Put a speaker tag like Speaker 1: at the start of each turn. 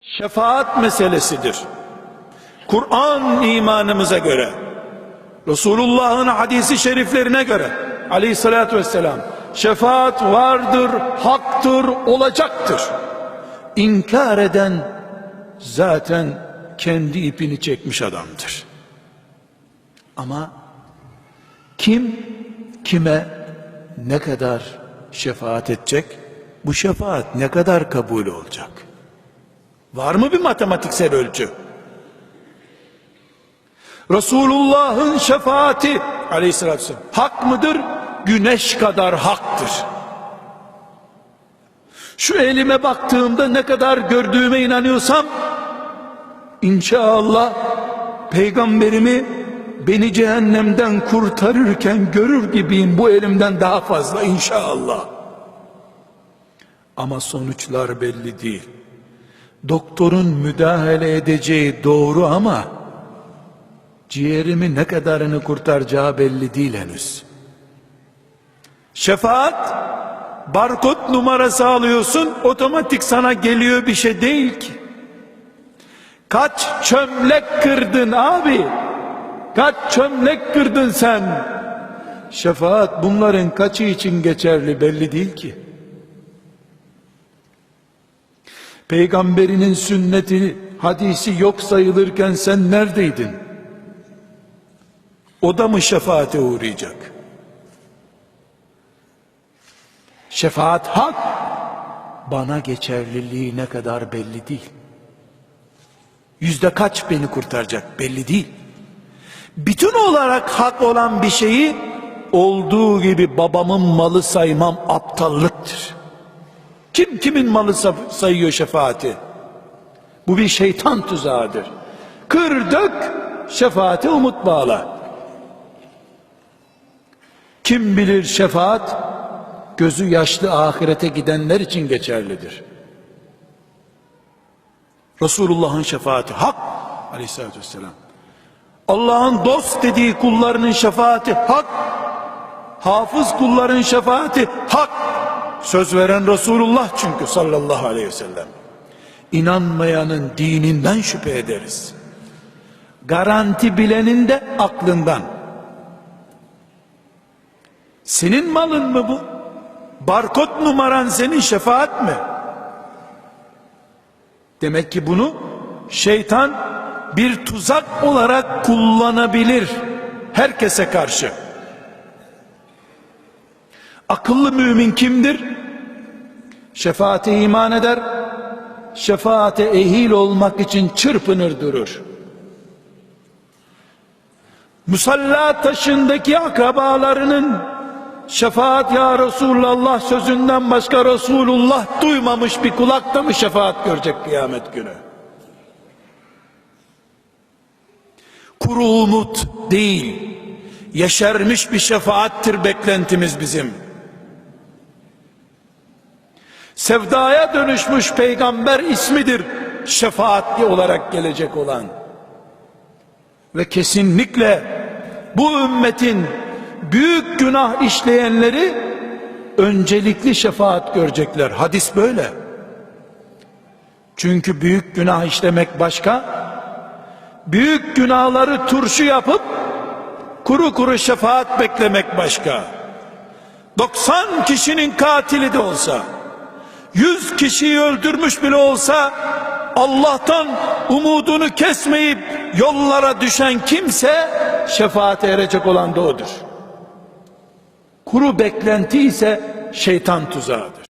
Speaker 1: şefaat meselesidir. Kur'an imanımıza göre, Resulullah'ın hadisi şeriflerine göre aleyhissalatü vesselam şefaat vardır, haktır, olacaktır. İnkar eden zaten kendi ipini çekmiş adamdır. Ama kim kime ne kadar şefaat edecek? Bu şefaat ne kadar kabul olacak? Var mı bir matematiksel ölçü? Resulullah'ın şefaati aleyhissalatü vesselam hak mıdır? Güneş kadar haktır. Şu elime baktığımda ne kadar gördüğüme inanıyorsam inşallah peygamberimi beni cehennemden kurtarırken görür gibiyim bu elimden daha fazla inşallah. Ama sonuçlar belli değil. Doktorun müdahale edeceği doğru ama ciğerimi ne kadarını kurtaracağı belli değil henüz. Şefaat barkod numarası alıyorsun otomatik sana geliyor bir şey değil ki. Kaç çömlek kırdın abi? Kaç çömlek kırdın sen? Şefaat bunların kaçı için geçerli belli değil ki. Peygamberinin sünneti, hadisi yok sayılırken sen neredeydin? O da mı şefaate uğrayacak? Şefaat hak, bana geçerliliği ne kadar belli değil. Yüzde kaç beni kurtaracak belli değil. Bütün olarak hak olan bir şeyi olduğu gibi babamın malı saymam aptallıktır. Kim kimin malı sa- sayıyor şefaati? Bu bir şeytan tuzağıdır. Kır dök şefaate umut bağla. Kim bilir şefaat gözü yaşlı ahirete gidenler için geçerlidir. Resulullah'ın şefaati hak aleyhissalatü vesselam. Allah'ın dost dediği kullarının şefaati hak. Hafız kulların şefaati hak. Söz veren Resulullah çünkü sallallahu aleyhi ve sellem. İnanmayanın dininden şüphe ederiz. Garanti bilenin de aklından. Senin malın mı bu? Barkod numaran senin şefaat mi? Demek ki bunu şeytan bir tuzak olarak kullanabilir herkese karşı. Akıllı mümin kimdir? Şefaate iman eder, şefaate ehil olmak için çırpınır durur. Musalla taşındaki akrabalarının şefaat ya Resulullah sözünden başka Resulullah duymamış bir kulak da mı şefaat görecek kıyamet günü? Kuru umut değil, yeşermiş bir şefaattir beklentimiz bizim. Sevdaya dönüşmüş peygamber ismidir şefaatli olarak gelecek olan. Ve kesinlikle bu ümmetin büyük günah işleyenleri öncelikli şefaat görecekler. Hadis böyle. Çünkü büyük günah işlemek başka, büyük günahları turşu yapıp kuru kuru şefaat beklemek başka. 90 kişinin katili de olsa, 100 kişiyi öldürmüş bile olsa Allah'tan umudunu kesmeyip yollara düşen kimse şefaate erecek olan da odur. Kuru beklenti ise şeytan tuzağıdır.